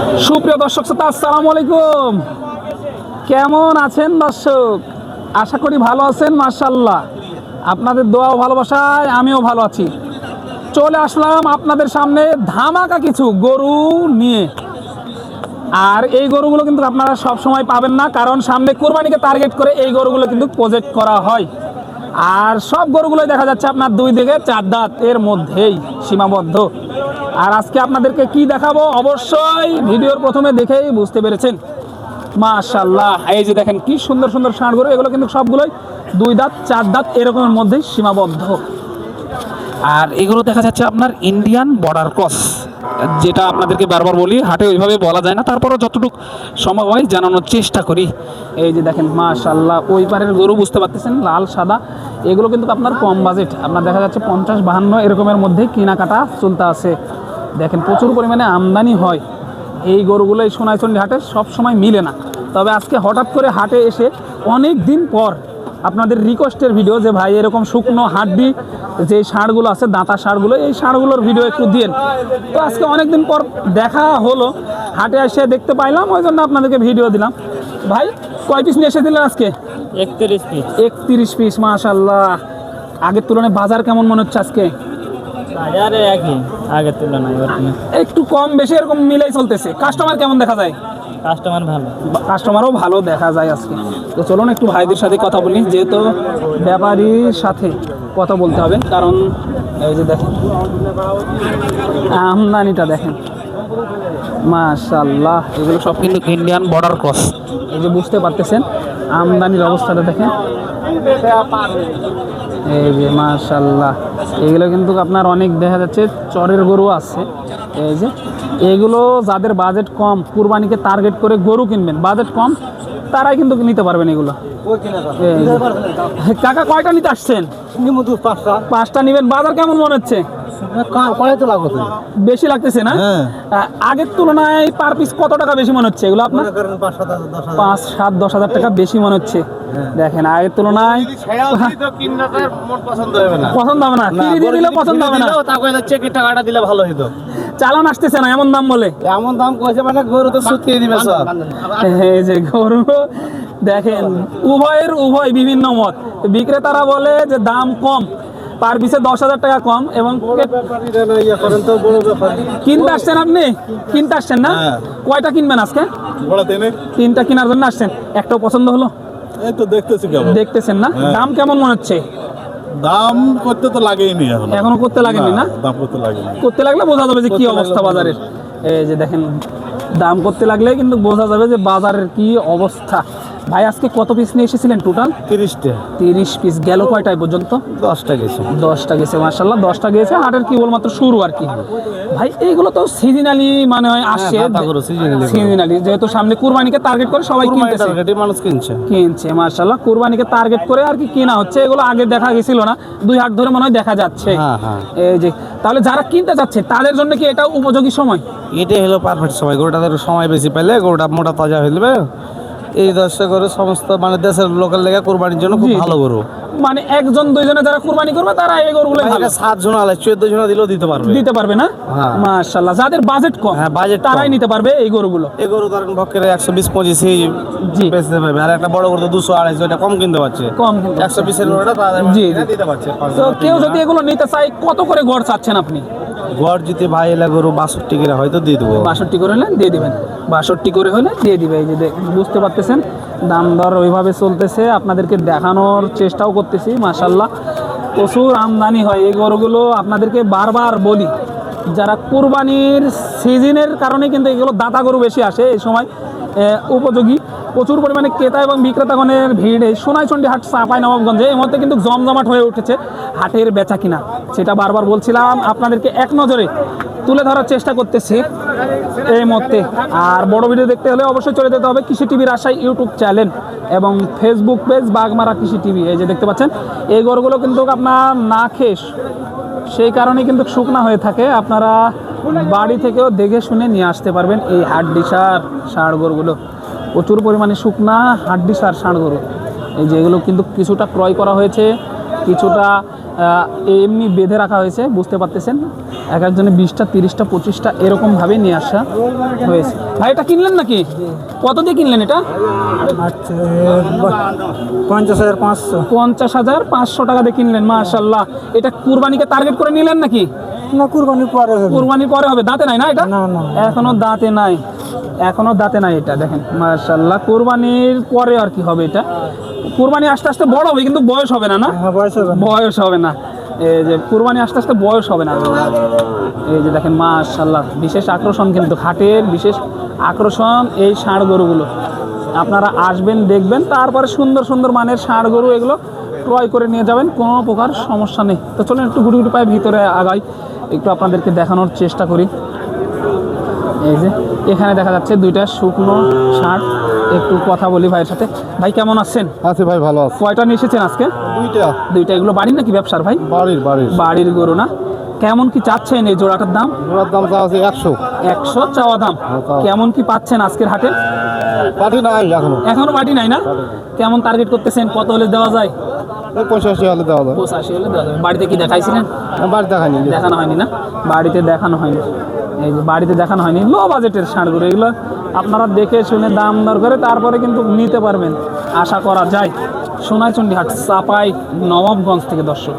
সুপ্রিয় দর্শক শ্রোতা, আসসালামু আলাইকুম। কেমন আছেন দর্শক? আশা করি ভালো আছেন মার্শাল্লাহ আপনাদের দোয়া ও ভালোবাসায় আমিও ভালো আছি। চলে আসলাম আপনাদের সামনে ধামাকা কিছু গরু নিয়ে। আর এই গরুগুলো কিন্তু আপনারা সব সময় পাবেন না, কারণ সামনে কোরবানিকে টার্গেট করে এই গরুগুলো কিন্তু প্রজেক্ট করা হয়। আর সব গরুগুলোই দেখা যাচ্ছে আপনার দুই দিকে চার দাঁত এর মধ্যেই সীমাবদ্ধ। আর আজকে আপনাদেরকে কি দেখাবো? অবশ্যই ভিডিওর প্রথমে দেখেই বুঝতে পেরেছেন। মাশাল্লাহ এই যে দেখেন কি সুন্দর সুন্দর ষাঁড় গরু এগুলো কিন্তু সবগুলোই দুই দাঁত, চার দাঁত এরকমের মধ্যেই সীমাবদ্ধ। আর এগুলো দেখা যাচ্ছে আপনার ইন্ডিয়ান বর্ডার ক্রস যেটা আপনাদেরকে বারবার বলি, হাটে ওইভাবে বলা যায় না। তারপরও যতটুকু সম্ভব হয় জানানোর চেষ্টা করি। এই যে দেখেন মাশাল্লাহ ওই পারের গরু বুঝতে পারতেছেন, লাল, সাদা, এগুলো কিন্তু আপনার কম বাজেট আপনার দেখা যাচ্ছে পঞ্চাশ, বাহান্ন, এরকমের মধ্যে কেনাকাটা চলতে আছে। দেখেন প্রচুর পরিমাণে আমদানি হয়। এই গরুগুলো এই সোনাইচন্ডী হাটে সব সময় মিলে না। তবে আজকে হঠাৎ করে হাটে এসে অনেক দিন পর আপনাদের রিকোয়েস্টের ভিডিও যে ভাই এরকম শুকনো হাড্ডি যে ষাঁড়গুলো আছে দাঁতা ষাঁড়গুলো এই ষাঁড়গুলোর ভিডিও একটু দিন তো আজকে অনেক দিন পর দেখা হলো। হাটে এসে দেখতে পাইলাম ওই জন্য আপনাদেরকে ভিডিও দিলাম। ভাই কয় পিস নিয়ে এসে দিলেন আজকে? একত্রিশ পিস একত্রিশ পিস মাশাল্লাহ আগের তুলনায় বাজার কেমন মনে হচ্ছে আজকে? বাজারে একই। আগের তুলনায় একটু কম বেশি এরকম মিলাই চলতেছে। কাস্টমার কেমন দেখা যায়? কাস্টমার ভালো। কাস্টমারও ভালো দেখা যায় আজকে। তো চলুন একটু ভাইদের সাথে কথা বলি যেহেতু ব্যাপারীর সাথে কথা বলতে হবে। কারণ এই যে দেখেন আমদানিটা দেখেন। মাশাল্লাহ এগুলো সব কিন্তু ইন্ডিয়ান বর্ডার ক্রস এই যে বুঝতে পারতেছেন আমদানির অবস্থাটা দেখেন। এই যে মাশাল্লাহ এগুলো কিন্তু আপনার অনেক দেখা যাচ্ছে চরের গরু আছে। এই যে এগুলো যাদের বাজেট কম কুরবানিকে টার্গেট করে গরু কিনবেন বাজেট কম তারাই কিন্তু নিতে পারবেন এগুলো। কাকা কয়টা নিতে আসছেন? পাঁচটা। পাঁচটা নিবেন বাজার কেমন মনে হচ্ছে? কড়াই তো লাগবে বেশি লাগতেছে না? হ্যাঁ। আগের তুলনায় পার পিস কত টাকা বেশি মনে হচ্ছে? এগুলো আপনার? পাঁচ সাত দশ হাজার। টাকা বেশি মনে হচ্ছে। দেখেন আগের তুলনায় পছন্দ হবে না। পছন্দ হবে না। কিনে পছন্দ হবে না। চেকের টাকাটা দিলে ভালো হতো চালান আসতেছে না এমন দাম বলে। এমন দাম কইছে মানে গরু তো সুতিয়ে দিবে সব। এই যে গরু। দেখেন উভয়ের উভয় বিভিন্ন মত। বিক্রেতারা বলে যে দাম কম। পার পিসে দশ হাজার টাকা কম এবং কিনতে আসছেন আপনি? কিনতে আসছেন না? হ্যাঁ। কয়টা কিনবেন আজকে? তিনটা কেনার জন্য আসছেন। একটাও পছন্দ হলো? এই তো দেখতেছি কেমন। দেখতেছেন না? হ্যাঁ। দাম কেমন মনে হচ্ছে? দাম করতে তো এখন। এখনও করতে লাগেনি না? দাম করতে লাগেনি করতে লাগলে বোঝা যাবে যে কি অবস্থা বাজারের। এই যে দেখেন দাম করতে লাগলে কিন্তু বোঝা যাবে যে বাজারের কি অবস্থা। ভাই আজকে কত পিস নিয়ে এসেছিলেন টোটাল তিরিশটা। তিরিশ পিস গেল কয়টায় পর্যন্ত? দশটা গেছে। দশটা গেছে মার্শাল্লাহ দশটা গেছে। হাটের কেবলমাত্র শুরু আর কি। ভাই এইগুলো তো সিজনালি মানে হয় গরু। সিজনালি যেহেতু সামনে কুরবানিকে টার্গেট করে সবাই কিনতেছে। মানুষ কিনছে। কিনছে মার্শাল্লাহ কুরবানিকে টার্গেট করে আর কি কেনা হচ্ছে এগুলো আগে দেখা গেছিল না। দুই হাট ধরে মনে হয় দেখা যাচ্ছে। হ্যাঁ, হ্যাঁ। এই যে তাহলে যারা কিনতে যাচ্ছে তাদের জন্য কি এটা উপযোগী সময়? এটাই হলো পারফেক্ট সময়। গরুটাদের সময় বেশি পেলে গরুটা মোটা তাজা হয়ে এই দশটা গরু সমস্ত মানে দেশের লোকাল লেগে কোরবানির জন্য খুব। ভালো গরু। মানে একজন দুইজনে যারা কুরবানি করবে তারা এই গরুগুলো এটা সাত জন আলে চোদ্দ জন দিলেও দিতে পারবে। দিতে পারবে না? হ্যাঁ। যাদের বাজেট কম হ্যাঁ, বাজেট তারাই নিতে পারবে এই গরুগুলো। এই গরু ধরেন ভক্কের একশো বিশ পঁচিশ জি। বেচতে পারবে। আর একটা বড় গরু তো দুশো আড়াইশো এটা কম কিনতে পারছে। কম একশো বিশের গরুটা জি। দিতে পারছে। তো কেউ যদি এগুলো নিতে চায় কত করে গড় চাচ্ছেন আপনি? গড় যদি ভাই এলা গরু বাষট্টি করে হয়তো দিয়ে দেবো। বাষট্টি করে হলে দিয়ে দেবেন। বাষট্টি করে হলে দিয়ে দিবে। এই যে বুঝতে পারতেছেন? দাম দর ওইভাবে চলতেছে। আপনাদেরকে দেখানোর চেষ্টাও করতেছি মাসাল্লাহ প্রচুর আমদানি হয় এই গরুগুলো। আপনাদেরকে বারবার বলি, যারা কোরবানির সিজনের কারণে কিন্তু এগুলো দাতা গরু বেশি আসে। এই সময় উপযোগী। প্রচুর পরিমাণে ক্রেতা এবং বিক্রেতাগণের ভিড়। সোনাইচন্ডী হাট চাপাই নবাবগঞ্জে এই মধ্যে কিন্তু জমজমাট হয়ে উঠেছে হাটের বেচা কিনা। সেটা বারবার বলছিলাম, আপনাদেরকে এক নজরে তুলে ধরার চেষ্টা করতেছি এই মধ্যে আর বড় ভিডিও দেখতে হলে অবশ্যই চলে যেতে হবে কৃষি টিভির আশায় ইউটিউব চ্যানেল এবং ফেসবুক পেজ বাগমারা কৃষি টিভি। এই যে দেখতে পাচ্ছেন, এই গরুগুলো কিন্তু আপনার না খেস সেই কারণে কিন্তু শুকনা হয়ে থাকে। আপনারা বাড়ি থেকেও দেখে শুনে নিয়ে আসতে পারবেন এই হাড্ডি সার ষাঁড় গরুগুলো। প্রচুর পরিমাণে শুকনা হাড্ডি সার ষাঁড় গরু। এই যেগুলো কিন্তু কিছুটা ক্রয় করা হয়েছে কিছুটা এমনি বেঁধে রাখা হয়েছে বুঝতে পারতেছেন? এক একজনে বিশটা তিরিশটা পঁচিশটা এরকমভাবে নিয়ে আসা হয়েছে। ভাই এটা কিনলেন নাকি? কত দিয়ে কিনলেন এটা? আচ্ছা পঞ্চাশ হাজার পাঁচশো। পঞ্চাশ হাজার পাঁচশো টাকা দিয়ে কিনলেন মাশাল্লাহ এটা কুরবানিকে টার্গেট করে নিলেন নাকি? না কুরবানির পরে হবে। কুরবানির পরে হবে। দাঁতে নাই না এটা? না, না। এখনও দাঁতে নাই। এখনও দাঁতে নাই এটা দেখেন। মাশাল্লাহ কুরবানির পরে আর কি হবে এটা? কুরবানি আস্তে আস্তে বড় হবে কিন্তু বয়স হবে না না? বয়স হবে বয়স হবে না। এই যে কুরবানি আস্তে আস্তে বয়স হবে না। এই যে দেখেন মাশাল্লাহ বিশেষ আকর্ষণ কিন্তু হাটের বিশেষ আকর্ষণ এই ষাঁড় গরুগুলো। আপনারা আসবেন দেখবেন তারপরে সুন্দর সুন্দর মানের ষাঁড় গরু এগুলো ক্রয় করে নিয়ে যাবেন কোনো প্রকার সমস্যা নেই। তো চলুন একটু গুটি গুটি পায়ে ভিতরে আগাই একটু আপনাদেরকে দেখানোর চেষ্টা করি। এই যে এখানে দেখা যাচ্ছে দুইটা শুকনো ষাঁড় একটু কথা বলি ভাইয়ের সাথে। ভাই কেমন আছেন? আছে ভাই ভালো আছে। কয়টা নিয়ে এসেছেন আজকে? দুইটা। দুইটা এগুলো বাড়ির নাকি ব্যবসার ভাই? বাড়ির বাড়ির। বাড়ির গরু না? কেমন কি চাচ্ছেন এই জোড়াটার দাম? ওনার দাম চা আছে একশো। একশো চাওয়া দাম। কেমন কি পাচ্ছেন আজকের হাটে? পাঠি নাই এখনও। এখনও বাটি নাই না? কেমন টার্গেট করতেছেন? কত হলে দেওয়া যায়? পঁচাশি হলে দেওয়া যায়। পঁচাশি হলে দেওয়া যাবে। বাড়িতে কি দেখাইছিলেন? বাড়ি দেখানি দেখানো হয়নি না? বাড়িতে দেখানো হয়নি। এই যে বাড়িতে দেখানো হয়নি। লো বাজেটের ষাঁড়গুলো এগুলো আপনারা দেখে শুনে দাম দর করে তারপরে কিন্তু নিতে পারবেন। আশা করা যায়। সোনাইচন্ডী হাট চাপাই নবাবগঞ্জ থেকে দর্শক।